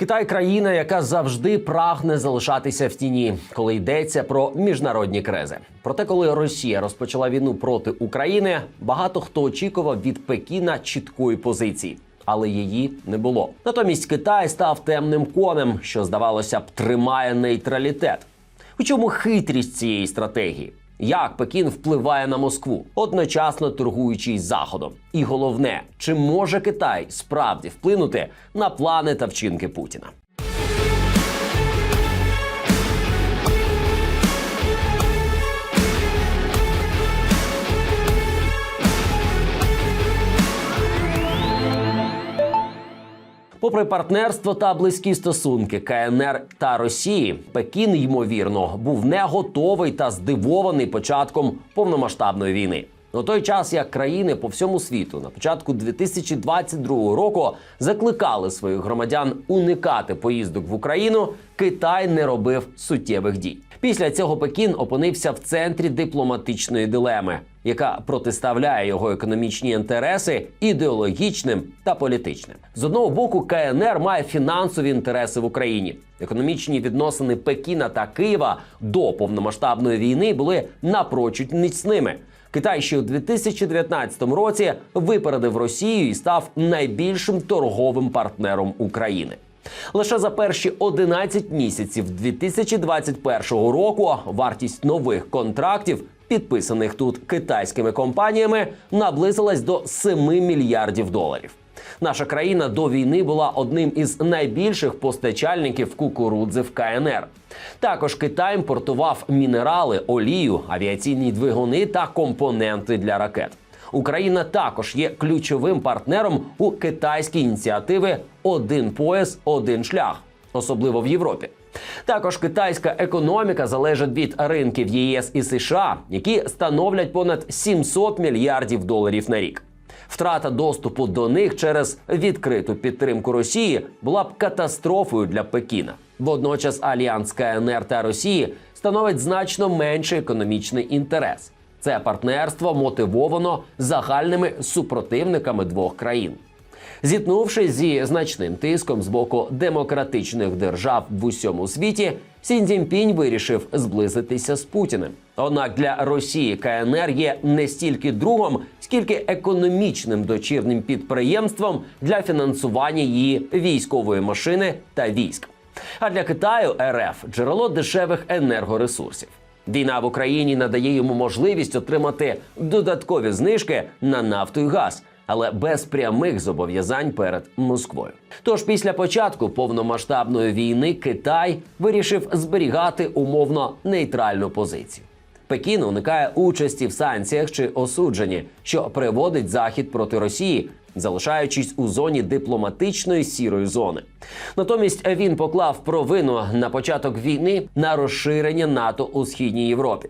Китай країна, яка завжди прагне залишатися в тіні, коли йдеться про міжнародні кризи. Проте, коли Росія розпочала війну проти України, багато хто очікував від Пекіна чіткої позиції. Але її не було. Натомість Китай став темним конем, що здавалося б тримає нейтралітет. У чому хитрість цієї стратегії? Як Пекін впливає на Москву, одночасно торгуючи із Заходом? І головне, чи може Китай справді вплинути на плани та вчинки Путіна? Попри партнерство та близькі стосунки КНР та Росії, Пекін ймовірно був не готовий та здивований початком повномасштабної війни. У той час як країни по всьому світу на початку 2022 року закликали своїх громадян уникати поїздок в Україну, Китай не робив суттєвих дій. Після цього Пекін опинився в центрі дипломатичної дилеми, яка протиставляє його економічні інтереси ідеологічним та політичним. З одного боку, КНР має фінансові інтереси в Україні. Економічні відносини Пекіна та Києва до повномасштабної війни були напрочуд міцними. Китай ще у 2019 році випередив Росію і став найбільшим торговим партнером України. Лише за перші 11 місяців 2021 року вартість нових контрактів, підписаних тут китайськими компаніями, наблизилась до 7 мільярдів доларів. Наша країна до війни була одним із найбільших постачальників кукурудзи в КНР. Також Китай імпортував мінерали, олію, авіаційні двигуни та компоненти для ракет. Україна також є ключовим партнером у китайській ініціативи Один пояс, один шлях, особливо в Європі. Також китайська економіка залежить від ринків ЄС і США, які становлять понад 700 мільярдів доларів на рік. Втрата доступу до них через відкриту підтримку Росії була б катастрофою для Пекіна. Водночас альянс КНР та Росії становить значно менший економічний інтерес. Це партнерство мотивовано загальними супротивниками двох країн. Зіткнувшись зі значним тиском з боку демократичних держав в усьому світі, Сін Цзіньпінь вирішив зблизитися з Путіним. Однак для Росії КНР є не стільки другом, скільки економічним дочірним підприємством для фінансування її військової машини та військ. А для Китаю РФ джерело дешевих енергоресурсів. Війна в Україні надає йому можливість отримати додаткові знижки на нафту і газ, але без прямих зобов'язань перед Москвою. Тож після початку повномасштабної війни Китай вирішив зберігати умовно нейтральну позицію. Пекін уникає участі в санкціях чи осудженні, що приводить захід проти Росії, залишаючись у зоні дипломатичної сірої зони. Натомість він поклав провину на початок війни на розширення НАТО у східній Європі.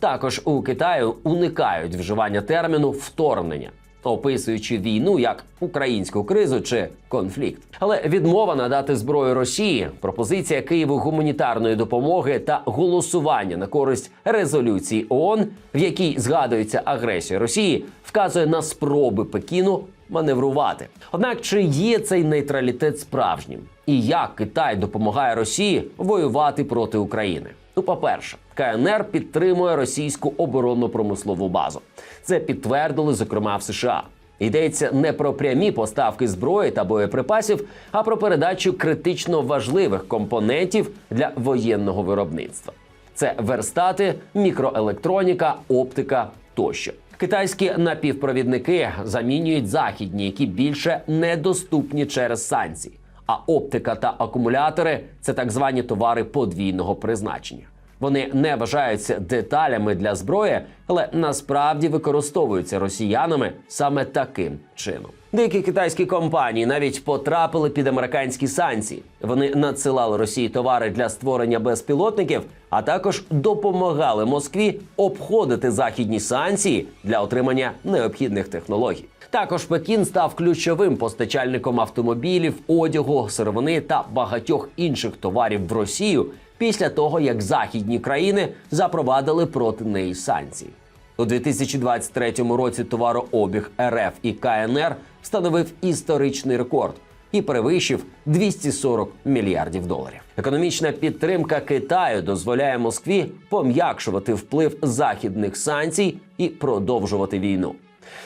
Також у Китаю уникають вживання терміну вторгнення. Описуючи війну як українську кризу чи конфлікт, але відмова надати зброю Росії, пропозиція Києву гуманітарної допомоги та голосування на користь резолюції ООН, в якій згадується агресія Росії, вказує на спроби Пекіну маневрувати. Однак чи є цей нейтралітет справжнім, і як Китай допомагає Росії воювати проти України? Ну, по-перше, КНР підтримує російську оборонно-промислову базу. Це підтвердили, зокрема, в США. Йдеться не про прямі поставки зброї та боєприпасів, а про передачу критично важливих компонентів для воєнного виробництва. Це верстати, мікроелектроніка, оптика тощо. Китайські напівпровідники замінюють західні, які більше недоступні через санкції. А оптика та акумулятори це так звані товари подвійного призначення. Вони не вважаються деталями для зброї, але насправді використовуються росіянами саме таким чином. Деякі китайські компанії навіть потрапили під американські санкції. Вони надсилали Росії товари для створення безпілотників, а також допомагали Москві обходити західні санкції для отримання необхідних технологій. Також Пекін став ключовим постачальником автомобілів, одягу, сировини та багатьох інших товарів в Росію після того, як західні країни запровадили проти неї санкції. У 2023 році товарообіг РФ і КНР встановив історичний рекорд і перевищив 240 мільярдів доларів. Економічна підтримка Китаю дозволяє Москві пом'якшувати вплив західних санкцій і продовжувати війну.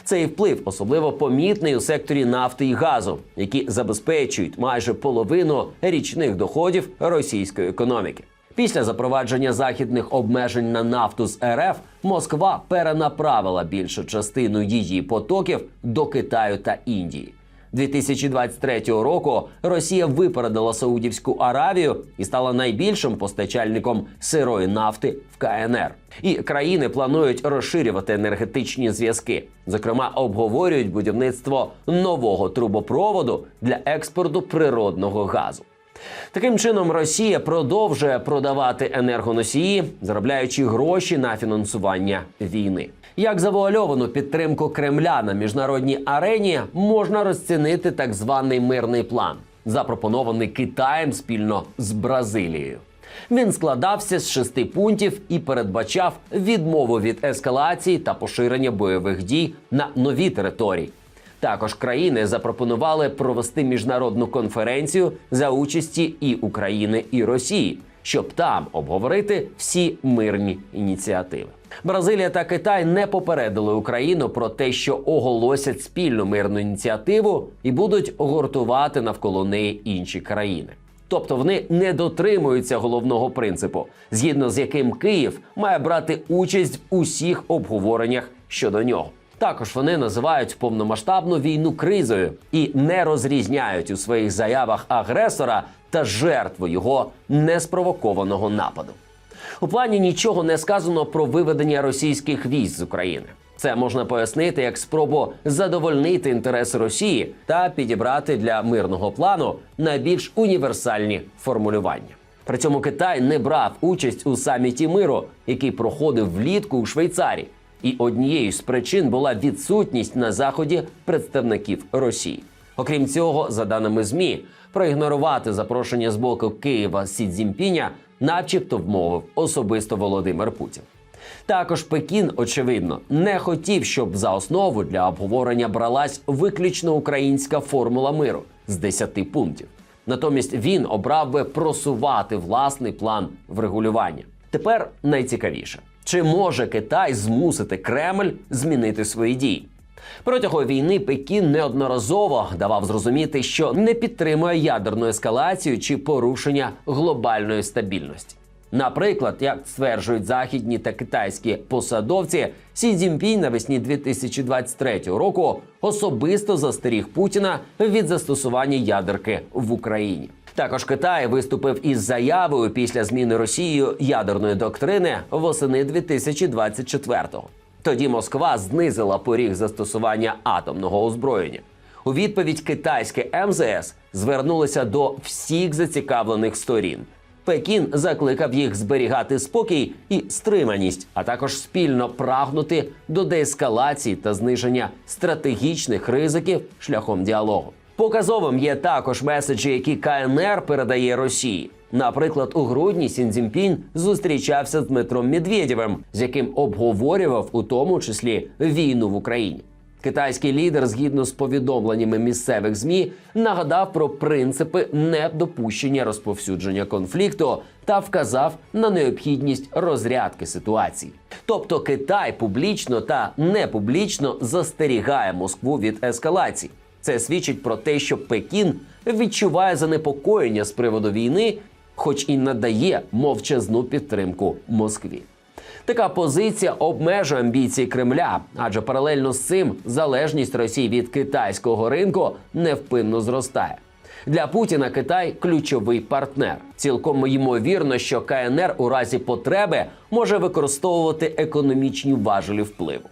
Цей вплив особливо помітний у секторі нафти і газу, які забезпечують майже половину річних доходів російської економіки. Після запровадження західних обмежень на нафту з РФ Москва перенаправила більшу частину її потоків до Китаю та Індії. 2023 року Росія випередила Саудівську Аравію і стала найбільшим постачальником сирої нафти в КНР. І країни планують розширювати енергетичні зв'язки. Зокрема, обговорюють будівництво нового трубопроводу для експорту природного газу. Таким чином, Росія продовжує продавати енергоносії, заробляючи гроші на фінансування війни. Як завуальовану підтримку Кремля на міжнародній арені можна розцінити так званий мирний план, запропонований Китаєм спільно з Бразилією. Він складався з шести пунктів і передбачав відмову від ескалації та поширення бойових дій на нові території. Також країни запропонували провести міжнародну конференцію за участі і України, і Росії, щоб там обговорити всі мирні ініціативи. Бразилія та Китай не попередили Україну про те, що оголосять спільну мирну ініціативу і будуть гуртувати навколо неї інші країни. Тобто вони не дотримуються головного принципу, згідно з яким Київ має брати участь в усіх обговореннях щодо нього. Також вони називають повномасштабну війну кризою і не розрізняють у своїх заявах агресора та жертву його неспровокованого нападу. У плані нічого не сказано про виведення російських військ з України. Це можна пояснити як спробу задовольнити інтереси Росії та підібрати для мирного плану найбільш універсальні формулювання. При цьому Китай не брав участь у саміті миру, який проходив влітку у Швейцарії. І однією з причин була відсутність на заході представників Росії. Окрім цього, за даними змі, проігнорувати запрошення з боку Києва Сі Цзіньпіня начебто вмовив особисто Володимир Путін. Також Пекін, очевидно, не хотів, щоб за основу для обговорення бралась виключно українська формула миру з 10 пунктів. Натомість він обрав би просувати власний план врегулювання. Тепер найцікавіше. Чи може Китай змусити Кремль змінити свої дії? Протягом війни Пекін неодноразово давав зрозуміти, що не підтримує ядерну ескалацію чи порушення глобальної стабільності. Наприклад, як стверджують західні та китайські посадовці, Сі Цзіньпінь навесні 2023 року особисто застеріг Путіна від застосування ядерки в Україні. Також Китай виступив із заявою після зміни Росією ядерної доктрини восени 2024-го. Тоді Москва знизила поріг застосування атомного озброєння. У відповідь китайське МЗС звернулося до всіх зацікавлених сторін. Пекін закликав їх зберігати спокій і стриманість, а також спільно прагнути до деескалації та зниження стратегічних ризиків шляхом діалогу. Показовим є також меседжі, які КНР передає Росії. Наприклад, у грудні Сінзімпінь зустрічався з Дмитром Медведєвим, з яким обговорював у тому числі війну в Україні. Китайський лідер, згідно з повідомленнями місцевих змі, нагадав про принципи недопущення розповсюдження конфлікту та вказав на необхідність розрядки ситуації. Тобто Китай публічно та непублічно застерігає Москву від ескалації. Це свідчить про те, що Пекін відчуває занепокоєння з приводу війни, хоч і надає мовчазну підтримку Москві. Така позиція обмежує амбіції Кремля, адже паралельно з цим залежність Росії від китайського ринку невпинно зростає. Для Путіна Китай ключовий партнер. Цілком ймовірно, що КНР у разі потреби може використовувати економічні важелі впливу.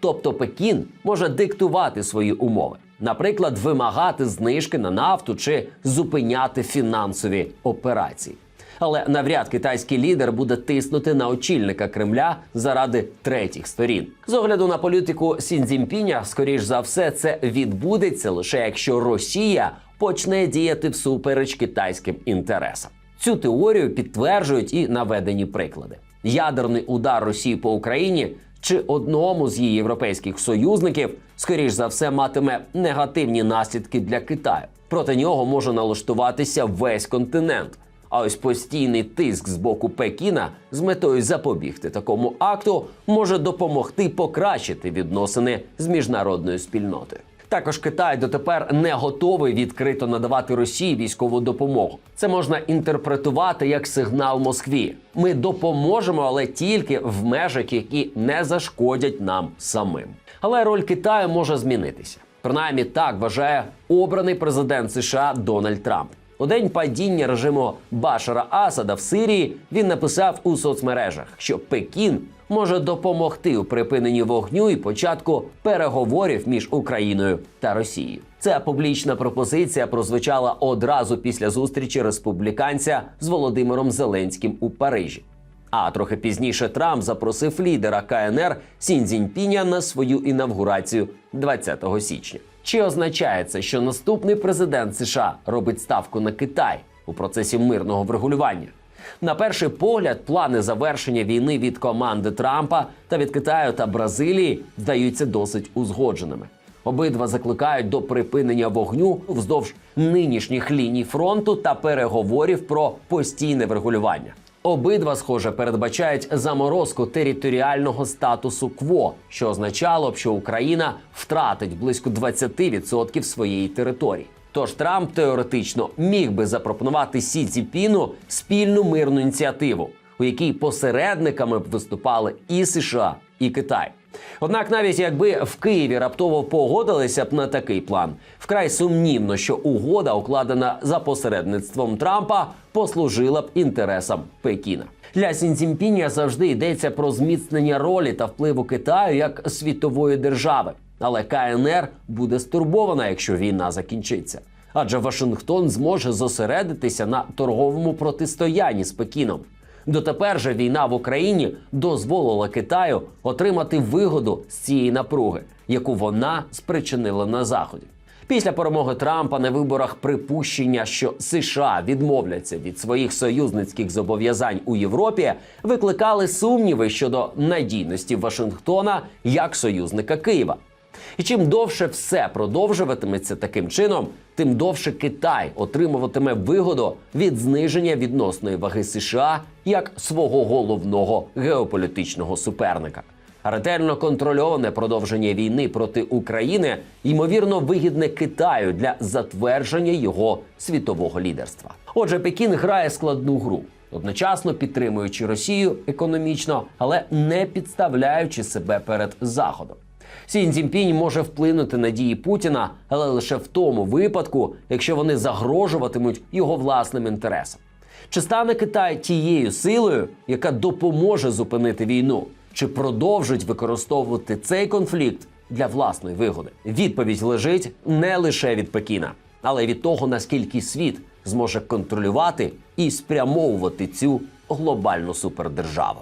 Тобто Пекін може диктувати свої умови, наприклад, вимагати знижки на нафту чи зупиняти фінансові операції. Але навряд китайський лідер буде тиснути на очільника Кремля заради третіх сторін. З огляду на політику Сінзімпіня, скоріш за все, це відбудеться лише якщо Росія почне діяти всупереч китайським інтересам. Цю теорію підтверджують і наведені приклади. Ядерний удар Росії по Україні чи одному з її європейських союзників, скоріш за все, матиме негативні наслідки для Китаю. Проти нього може налаштуватися весь континент. А ось постійний тиск з боку Пекіна з метою запобігти такому акту може допомогти покращити відносини з міжнародною спільнотою. Також Китай дотепер не готовий відкрито надавати Росії військову допомогу. Це можна інтерпретувати як сигнал Москві. Ми допоможемо, але тільки в межах, які не зашкодять нам самим. Але роль Китаю може змінитися. Принаймні так вважає обраний президент США Дональд Трамп. У день падіння режиму Башара Асада в Сирії він написав у соцмережах, що Пекін може допомогти у припиненні вогню і початку переговорів між Україною та Росією. Ця публічна пропозиція прозвучала одразу після зустрічі республіканця з Володимиром Зеленським у Парижі. А трохи пізніше Трамп запросив лідера КНР Сіндзіньпіня на свою інавгурацію 20 січня. Чи означає це, що наступний президент США робить ставку на Китай у процесі мирного врегулювання? На перший погляд, плани завершення війни від команди Трампа та від Китаю та Бразилії здаються досить узгодженими. Обидва закликають до припинення вогню вздовж нинішніх ліній фронту та переговорів про постійне врегулювання. Обидва, схоже, передбачають заморозку територіального статусу КВО, що означало б, що Україна втратить близько 20% своєї території. Тож Трамп теоретично міг би запропонувати Сі Цзіпіну спільну мирну ініціативу, у якій посередниками б виступали і США, і Китай. Однак, навіть якби в Києві раптово погодилися б на такий план, вкрай сумнівно, що угода, укладена за посередництвом Трампа, послужила б інтересам Пекіна. Для Сінцімпіня завжди йдеться про зміцнення ролі та впливу Китаю як світової держави. Але КНР буде стурбована, якщо війна закінчиться. Адже Вашингтон зможе зосередитися на торговому протистоянні з Пекіном. Дотепер же війна в Україні дозволила Китаю отримати вигоду з цієї напруги, яку вона спричинила на заході. Після перемоги Трампа на виборах припущення, що США відмовляться від своїх союзницьких зобов'язань у Європі, викликали сумніви щодо надійності Вашингтона як союзника Києва. І чим довше все продовжуватиметься таким чином, тим довше Китай отримуватиме вигоду від зниження відносної ваги США як свого головного геополітичного суперника. Ретельно контрольоване продовження війни проти України ймовірно вигідне Китаю для затвердження його світового лідерства. Отже, Пекін грає складну гру, одночасно підтримуючи Росію економічно, але не підставляючи себе перед Заходом. Сі Цзіньпінь може вплинути на дії Путіна, але лише в тому випадку, якщо вони загрожуватимуть його власним інтересам. Чи стане Китай тією силою, яка допоможе зупинити війну, чи продовжить використовувати цей конфлікт для власної вигоди? Відповідь лежить не лише від Пекіна, але й від того, наскільки світ зможе контролювати і спрямовувати цю глобальну супердержаву.